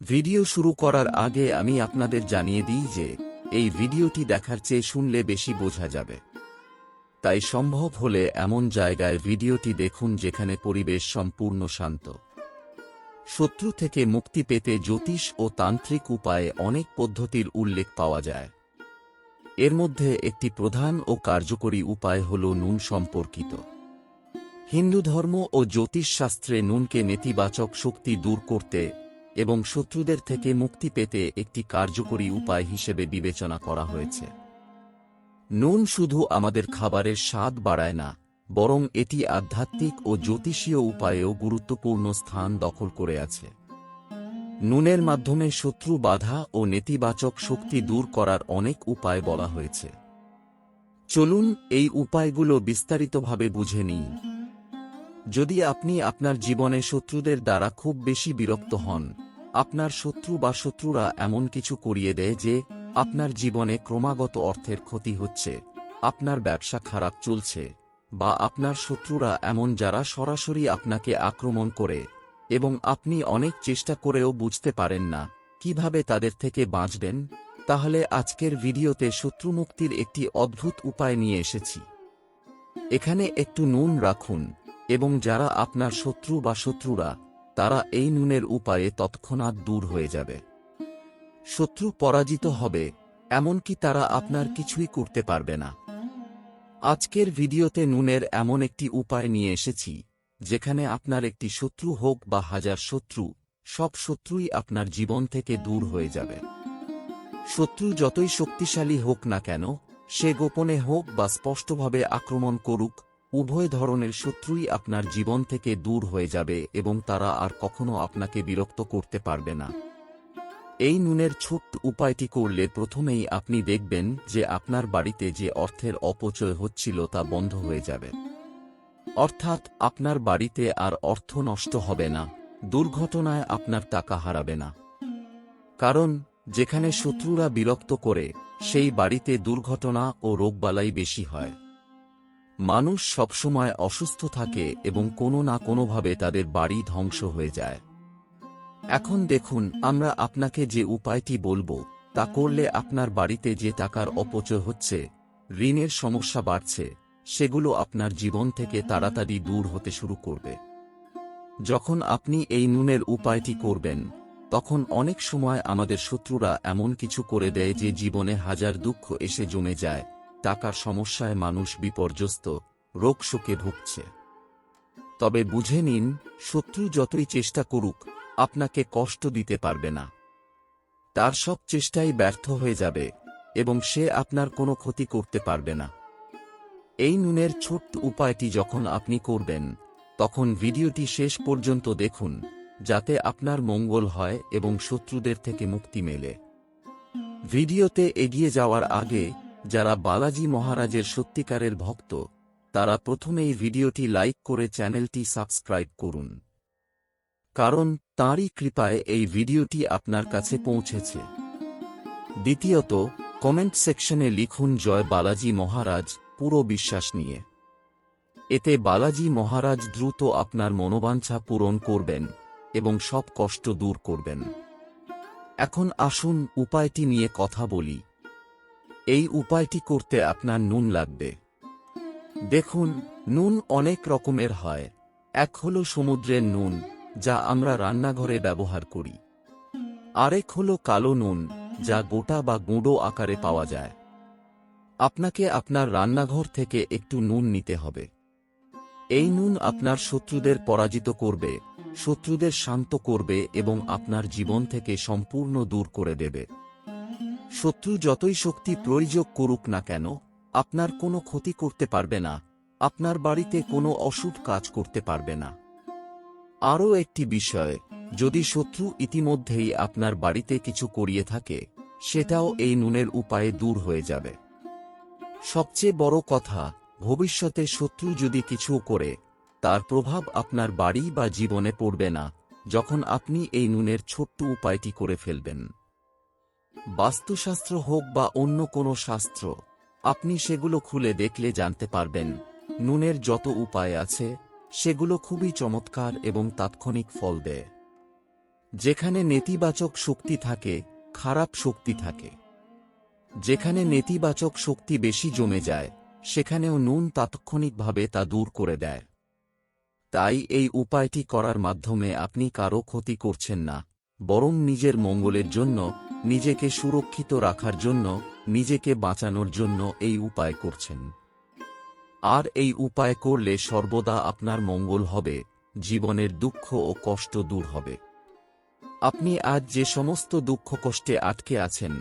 Video শুরু করার আগে আমি আপনাদের জানিয়ে দিই যে, এই ভিডিওটি দেখার চেয়ে শুনলে বেশি বোঝা যাবে। তাই সম্ভব হলে এমন জায়গায় ভিডিওটি দেখুন যেখানে পরিবেশ সম্পূর্ণ শান্ত। শত্রু থেকে মুক্তি পেতে জ্যোতিষ ও তান্ত্রিক উপায়ে অনেক পদ্ধতির উল্লেখ পাওয়া যায়। এর মধ্যে একটি প্রধান ও কার্যকরী উপায় হল নুন সম্পর্কিত। হিন্দু ধর্ম ও জ্যোতিষ শাস্ত্রে নুনকে নেতিবাচক শক্তি দূর করতে এবং শত্রুদের থেকে মুক্তি পেতে একটি কার্যকরী উপায় হিসেবে বিবেচনা করা হয়েছে। নুন শুধু আমাদের খাবারের স্বাদ বাড়ায় না, বরং এটি আধ্যাত্মিক ও জ্যোতিষীয় উপায়েও গুরুত্বপূর্ণ স্থান দখল করে আছে। নুনের মাধ্যমে শত্রু বাধা ও নেতিবাচক শক্তি দূর করার অনেক উপায় বলা হয়েছে। চলুন এই উপায়গুলো বিস্তারিতভাবে বুঝে নিই। যদি আপনি আপনার জীবনে শত্রুদের দ্বারা খুব বেশি বিরক্ত হন আপনার শত্রু বা শত্রুরা এমন কিছু করিয়ে দেয় যে, আপনার জীবনে ক্রমাগত অর্থের ক্ষতি হচ্ছে, আপনার ব্যবসা খারাপ চলছে, বা আপনার শত্রুরা এমন যারা সরাসরি আপনাকে আক্রমণ করে, এবং আপনি অনেক চেষ্টা করেও বুঝতে পারেন না, কীভাবে তাদের থেকে বাঁচবেন? তাহলে আজকের ভিডিওতে শত্রুমুক্তির একটি অদ্ভুত উপায় নিয়ে এসেছি। এখানে একটু নুন রাখুন, এবং যারা আপনার শত্রু বা শত্রুরা তারা এই নুনের উপায়ে তৎক্ষণাৎ দূর হয়ে যাবে। শত্রু পরাজিত হবে, এমনকি তারা আপনার কিছুই করতে পারবে না। আজকের ভিডিওতে নুনের এমন একটি উপায় নিয়ে এসেছি, যেখানে আপনার একটি শত্রু হোক বা হাজার শত্রু, সব শত্রুই আপনার জীবন থেকে দূর হয়ে যাবে। শত্রু যতই শক্তিশালী হোক না কেন, সে গোপনে হোক বা স্পষ্টভাবে আক্রমণ করুক উভয় ধরনের শত্রুই আপনার জীবন থেকে দূর হয়ে যাবে এবং তারা আর কখনো আপনাকে বিরক্ত করতে পারবে না। এই নুনের ছোট্ট উপায়টি করলে প্রথমেই আপনি দেখবেন যে আপনার বাড়িতে যে অর্থের অপচয় হচ্ছিল তা বন্ধ হয়ে যাবে। অর্থাৎ আপনার বাড়িতে আর অর্থ নষ্ট হবে না, দুর্ঘটনায় আপনার টাকা হারাবে না। কারণ যেখানে শত্রুরা বিরক্ত করে, সেই বাড়িতে দুর্ঘটনা ও রোগবালাই বেশি হয়। মানুষ সবসময় অসুস্থ থাকে এবং কোনো না কোনোভাবে তাদের বাড়ি ধ্বংস হয়ে যায়। এখন দেখুন, আমরা আপনাকে যে উপায়টি বলব, তা করলে আপনার বাড়িতে যে টাকার অপচয় হচ্ছে, ঋণের সমস্যা বাড়ছে, সেগুলো আপনার জীবন থেকে তাড়াতাড়ি দূর হতে শুরু করবে। যখন আপনি এই নুনের উপায়টি করবেন, তখন অনেক সময় আমাদের শত্রুরা এমন কিছু করে দেয় যে জীবনে হাজার দুঃখ এসে জমে যায় টাকার সমস্যায় মানুষ বিপর্যস্ত, রোগ শোকে ভুগছে। তবে বুঝে নিন, শত্রু যতই চেষ্টা করুক, আপনাকে কষ্ট দিতে পারবে না। তার সব চেষ্টাই ব্যর্থ হয়ে যাবে এবং সে আপনার কোনো ক্ষতি করতে পারবে না। এই নুনের ছোট্ট উপায়টি যখন আপনি করবেন, তখন ভিডিওটি শেষ পর্যন্ত দেখুন, যাতে আপনার মঙ্গল হয় এবং শত্রুদের থেকে মুক্তি মেলে। ভিডিওতে এগিয়ে যাওয়ার আগে যারা বালাজি মহারাজের সত্যিকারের ভক্ত, তারা প্রথমেই ভিডিওটি লাইক করে চ্যানেলটি সাবস্ক্রাইব করুন। কারণ তাঁরই কৃপায় এই ভিডিওটি আপনার কাছে পৌঁছেছে। দ্বিতীয়ত, কমেন্ট সেকশনে লিখুন, জয় বালাজি মহারাজ, পুরো বিশ্বাস নিয়ে। এতে বালাজি মহারাজ দ্রুত আপনার মনোবাঞ্ছা পূরণ করবেন এবং সব কষ্ট দূর করবেন। এখন আসুন উপায়টি নিয়ে কথা বলি। এই উপায়টি করতে আপনার নুন লাগবে। দেখুন, নুন অনেক রকমের হয়। এক হল সমুদ্রের নুন, যা আমরা রান্নাঘরে ব্যবহার করি। আরেক হল কালো নুন, যা গোটা বা গুঁড়ো আকারে পাওয়া যায়। আপনাকে আপনার রান্নাঘর থেকে একটু নুন নিতে হবে। এই নুন আপনার শত্রুদের পরাজিত করবে, শত্রুদের শান্ত করবে এবং আপনার জীবন থেকে সম্পূর্ণ দূর করে দেবে। শত্রু যতই শক্তি প্রয়োগ করুক না কেন, আপনার কোনো ক্ষতি করতে পারবে না, আপনার বাড়িতে কোনো অশুভ কাজ করতে পারবে না। আরও একটি বিষয়, যদি শত্রু ইতিমধ্যেই আপনার বাড়িতে কিছু করিয়ে থাকে, সেটাও এই নুনের উপায়ে দূর হয়ে যাবে। সবচেয়ে বড় কথা, ভবিষ্যতে শত্রু যদি কিছু করে, তার প্রভাব আপনার বাড়ি বা জীবনে পড়বে না, যখন আপনি এই নুনের ছোট্ট উপায়টি করে ফেলবেন। বাস্তুশাস্ত্র হোক বা অন্য কোনো শাস্ত্র, আপনি সেগুলো খুলে দেখলে জানতে পারবেন, নুনের যত উপায় আছে, সেগুলো খুবই চমৎকার এবং তাৎক্ষণিক ফল দেয়। যেখানে নেতিবাচক শক্তি থাকে, খারাপ শক্তি থাকে। যেখানে নেতিবাচক শক্তি বেশি জমে যায়, সেখানেও নুন তাৎক্ষণিকভাবে তা দূর করে দেয়। তাই এই উপায়টি করার মাধ্যমে আপনি কারও ক্ষতি করছেন না। বরং নিজের মঙ্গলের জন্য, নিজেকে সুরক্ষিত রাখার জন্য, নিজেকে বাঁচানোর জন্য এই উপায় করছেন। আর এই উপায় করলে সর্বদা আপনার মঙ্গল হবে, জীবনের দুঃখ ও কষ্ট দূর হবে। আপনি আজ যে সমস্ত দুঃখ কষ্টে আটকে আছেন,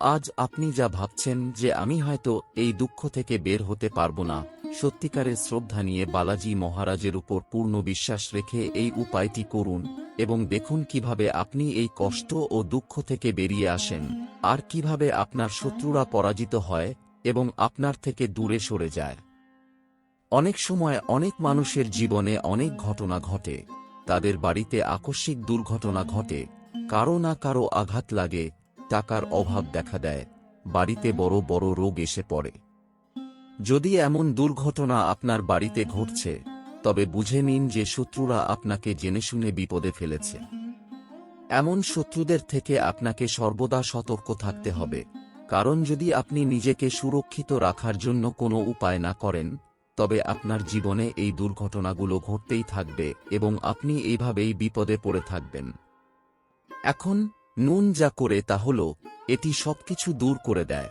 আজ আপনি যা ভাবছেন যে আমি হয়তো এই দুঃখ থেকে বের হতে পারব না সত্যিকারের শ্রদ্ধা নিয়ে বালাজি মহারাজের উপর পূর্ণ বিশ্বাস রেখে এই উপায়টি করুন, এবং দেখুন কীভাবে আপনি এই কষ্ট ও দুঃখ থেকে বেরিয়ে আসেন, আর কীভাবে আপনার শত্রুরা পরাজিত হয়, এবং আপনার থেকে দূরে সরে যায়। অনেক সময় অনেক মানুষের জীবনে অনেক ঘটনা ঘটে, তাদের বাড়িতে আকস্মিক দুর্ঘটনা ঘটে, কারও না কারও আঘাত লাগে, টাকার অভাব দেখা দেয়, বাড়িতে বড় বড় রোগ এসে পড়ে। যদি এমন দুর্ঘটনা আপনার বাড়িতে ঘটছে, তবে বুঝে নিন যে শত্রুরা আপনাকে জেনে শুনে বিপদে ফেলেছে। এমন শত্রুদের থেকে আপনাকে সর্বদা সতর্ক থাকতে হবে, কারণ যদি আপনি নিজেকে সুরক্ষিত রাখার জন্য কোনো উপায় না করেন, তবে আপনার জীবনে এই দুর্ঘটনাগুলো ঘটতেই থাকবে এবং আপনি এইভাবেই বিপদে পড়ে থাকবেন। এখন, নুন যা করে তা হল, এটি সবকিছু দূর করে দেয়।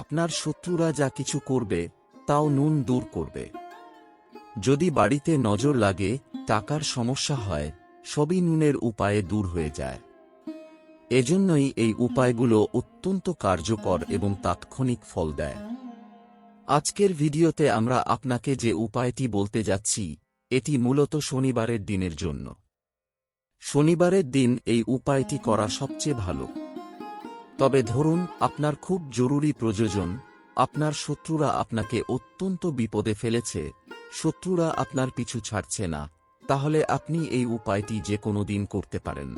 আপনার শত্রুরা যা কিছু করবে, তাও নুন দূর করবে। যদি বাড়িতে নজর লাগে, টাকার সমস্যা হয়, সবই নুনের উপায়ে দূর হয়ে যায়। এজন্যই এই উপায়গুলো অত্যন্ত কার্যকর এবং তাৎক্ষণিক ফল দেয়। আজকের ভিডিওতে আমরা আপনাকে যে উপায়টি বলতে যাচ্ছি, এটি মূলত শনিবারের দিনের জন্য। শনিবারের দিন এই উপায়টি করা সবচেয়ে ভালো। তবে ধরুন, আপনার খুব জরুরি প্রয়োজন, আপনার শত্রুরা আপনাকে অত্যন্ত বিপদে ফেলেছে, শত্রুরা আপনার পিছু ছাড়ছে না, তাহলে আপনি এই উপায়টি যে কোনো দিন করতে পারেন।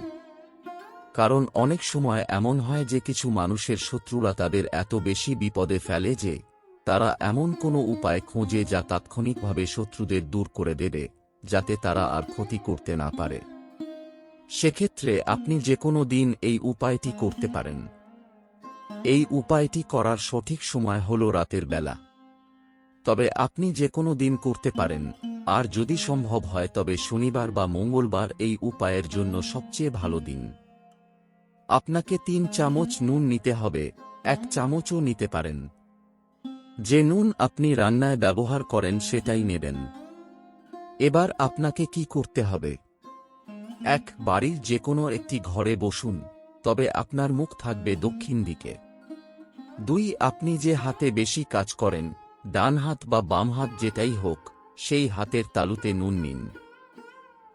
কারণ অনেক সময় এমন হয় যে কিছু মানুষের শত্রুরা তাদের এত বেশি বিপদে ফেলে যে, তারা এমন কোনো উপায় খোঁজে যা তাৎক্ষণিকভাবে শত্রুদের দূর করে দেবে, যাতে তারা আর ক্ষতি করতে না পারে। সেক্ষেত্রে আপনি যে কোনো দিন এই উপায়টি করতে পারেন। এই উপায়টি করার সঠিক সময় হল রাতের বেলা। তবে আপনি যে কোনো দিন করতে পারেন, আর যদি সম্ভব হয় তবে শনিবার বা মঙ্গলবার এই উপায়ের জন্য সবচেয়ে ভালো দিন। আপনাকে তিন চামচ নুন নিতে হবে, এক চামচও নিতে পারেন। যে নুন আপনি রান্নায় ব্যবহার করেন সেটাই নেবেন। এবার আপনাকে কি করতে হবে? এক, বাড়ির যে কোনো একটি ঘরে বসুন। তবে আপনার মুখ থাকবে দক্ষিণ দিকে। দুই, আপনি যে হাতে বেশি কাজ করেন, ডান হাত বা বাম হাত যেটাই হোক, সেই হাতের তালুতে নুন নিন।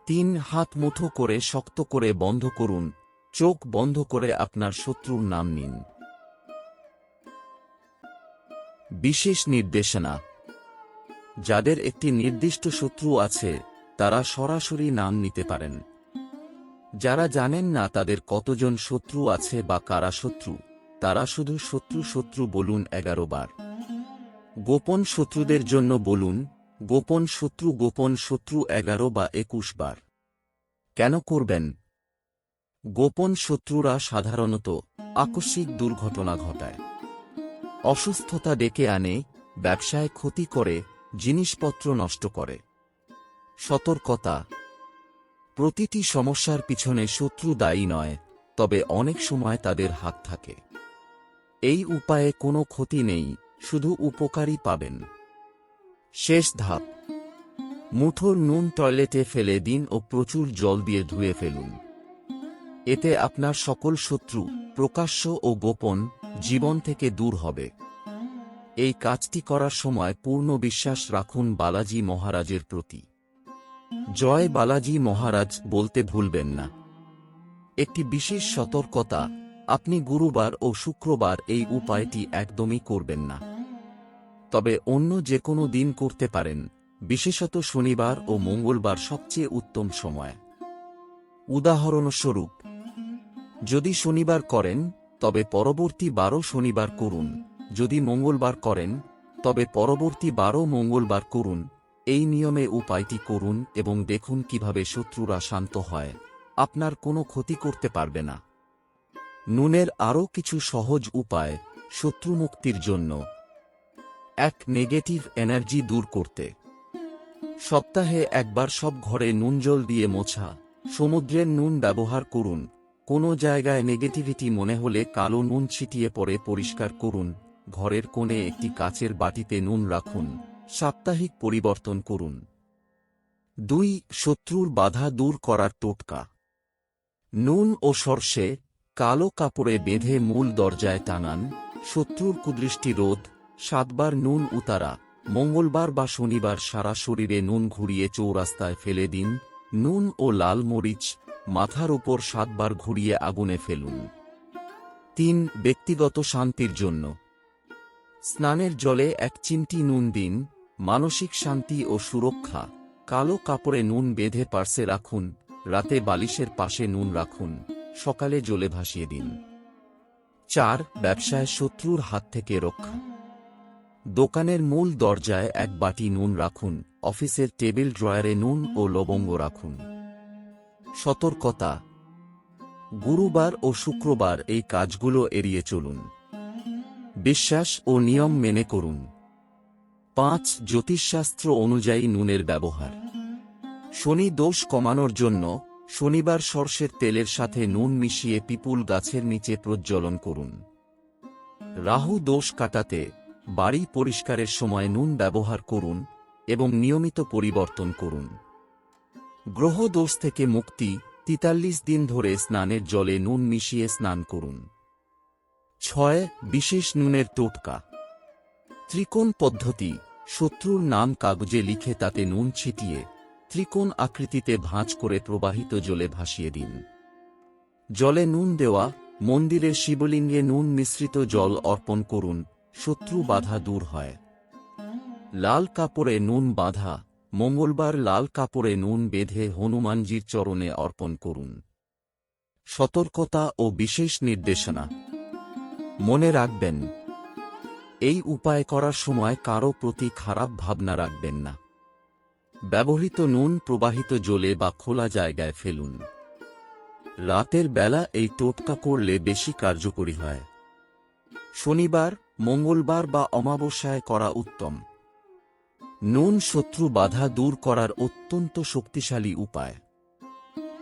তিন, হাত মুঠো করে শক্ত করে বন্ধ করুন, চোখ বন্ধ করে আপনার শত্রুর নাম নিন। বিশেষ নির্দেশনা, যাদের একটি নির্দিষ্ট শত্রু আছে, তারা সরাসরি নাম নিতে পারেন। যারা জানেন না তাদের কতজন শত্রু আছে বা কারা শত্রু, তারা শুধু শত্রু শত্রু বলুন এগারো বার। গোপন শত্রুদের জন্য বলুন, গোপন শত্রু গোপন শত্রু এগারো বা একুশ বার। কেন করবেন? গোপন শত্রুরা সাধারণত আকস্মিক দুর্ঘটনা ঘটায়। অসুস্থতা ডেকে আনে, ব্যবসায় ক্ষতি করে, জিনিসপত্র নষ্ট করে। সতর্কতা প্রতিটি সমস্যার পিছনে শত্রু দায়ী নয়, তবে অনেক সময় তাদের হাত থাকে। এই উপায়ে কোনো ক্ষতি নেই, শুধু উপকারই পাবেন। শেষ ধাপ। মুঠোর নুন টয়লেটে ফেলে দিন ও প্রচুর জল দিয়ে ধুয়ে ফেলুন। এতে আপনার সকল শত্রু, প্রকাশ্য ও গোপন, জীবন থেকে দূর হবে। এই কাজটি করার সময় পূর্ণ বিশ্বাস রাখুন বালাজি মহারাজের প্রতি। জয় বালাজি মহারাজ বলতে ভুলবেন না। একটি বিশেষ সতর্কতা, আপনি গুরুবার ও শুক্রবার এই উপায়টি একদমই করবেন না। তবে অন্য যে কোনো দিন করতে পারেন, বিশেষত শনিবার ও মঙ্গলবার সবচেয়ে উত্তম সময়। উদাহরণস্বরূপ, যদি শনিবার করেন, তবে পরবর্তী বারো শনিবার করুন, যদি মঙ্গলবার করেন, তবে পরবর্তী বারো মঙ্গলবার করুন এই নিয়মে উপায়টি করুন এবং দেখুন কীভাবে শত্রুরা শান্ত হয়। আপনার কোনো ক্ষতি করতে পারবে না। নুনের আরও কিছু সহজ উপায় শত্রুমুক্তির জন্য। এক, নেগেটিভ এনার্জি দূর করতে। সপ্তাহে একবার সব ঘরে নুন জল দিয়ে মোছা। সমুদ্রের নুন ব্যবহার করুন। কোনো জায়গায় নেগেটিভিটি মনে হলে কালো নুন ছিটিয়ে পরে পরিষ্কার করুন। ঘরের কোণে একটি কাচের বাটিতে নুন রাখুন। সাপ্তাহিক পরিবর্তন করুন। দুই, শত্রুর বাধা দূর করার টোটকা। নুন ও সর্ষে কালো কাপড়ে বেঁধে মূল দরজায় টাঙান। শত্রুর কুদৃষ্টি রোধ, সাতবার নুন উতারা, মঙ্গলবার বা শনিবার সারা শরীরে নুন ঘুরিয়ে চৌরাস্তায় ফেলে দিন। নুন ও লাল মরিচ, মাথার উপর সাতবার ঘুরিয়ে আগুনে ফেলুন। তিন, ব্যক্তিগত শান্তির জন্য। স্নানের জলে এক চিমটি নুন দিন, মানসিক শান্তি ও সুরক্ষা, কালো কাপড়ে নুন বেঁধে পার্সে রাখুন, রাতে বালিশের পাশে নুন রাখুন, সকালে জলে ভাসিয়ে দিন। চার, ব্যবসায় শত্রুর হাত থেকে রক্ষা। দোকানের মূল দরজায় এক বাটি নুন রাখুন, অফিসের টেবিল ড্রয়ারে নুন ও লবঙ্গ রাখুন। সতর্কতা। গুরুবার ও শুক্রবার এই কাজগুলো এড়িয়ে চলুন। বিশ্বাস ও নিয়ম মেনে করুন। পাঁচ, জ্যোতিষশাস্ত্র অনুযায়ী নুনের ব্যবহার। শনি দোষ কমানোর জন্য শনিবার সর্ষের তেলের সাথে নুন মিশিয়ে পিপুল গাছের নিচে প্রজ্বলন করুন। রাহু দোষ কাটাতে বাড়ি পরিষ্কারের সময় নুন ব্যবহার করুন এবং নিয়মিত পরিবর্তন করুন। গ্রহ দোষ থেকে মুক্তি, তিতাল্লিশ দিন ধরে স্নানের জলে নুন মিশিয়ে স্নান করুন। ছয় বিশেষ নুনের টোটকা। ত্রিকোণ পদ্ধতি, শত্রুর নাম কাগজে লিখে তাতে নুন ছিটিয়ে, ত্রিকোণ আকৃতিতে ভাঁজ করে প্রবাহিত জলে ভাসিয়ে দিন। জলে নুন দেওয়া মন্দিরের শিবলিঙ্গে নুন মিশ্রিত জল অর্পণ করুন, শত্রু বাধা দূর হয়। লাল কাপড়ে নুন বাঁধা, মঙ্গলবার লাল কাপড়ে নুন বেঁধে হনুমানজির চরণে অর্পণ করুন। সতর্কতা ও বিশেষ নির্দেশনা। মনে রাখবেন, এই উপায় করার সময় কারও প্রতি খারাপ ভাবনা রাখবেন না। ব্যবহৃত নুন প্রবাহিত জলে বা খোলা জায়গায় ফেলুন। রাতের বেলা এই টোটকা করলে বেশি কার্যকরী হয়। শনিবার, মঙ্গলবার বা অমাবস্যায় করা উত্তম। নুন শত্রু বাধা দূর করার অত্যন্ত শক্তিশালী উপায়।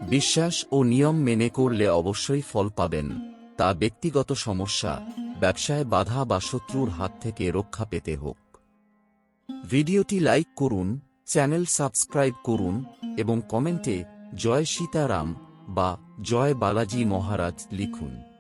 বিশ্বাস ও নিয়ম মেনে করলে অবশ্যই ফল পাবেন। তা ব্যক্তিগত সমস্যা, ব্যবসায় বাধা বা শত্রুর হাত থেকে রক্ষা পেতে হোক। ভিডিওটি লাইক করুন, চ্যানেল সাবস্ক্রাইব করুন এবং কমেন্টে জয় সীতারাম বা জয় বালাজি মহারাজ লিখুন।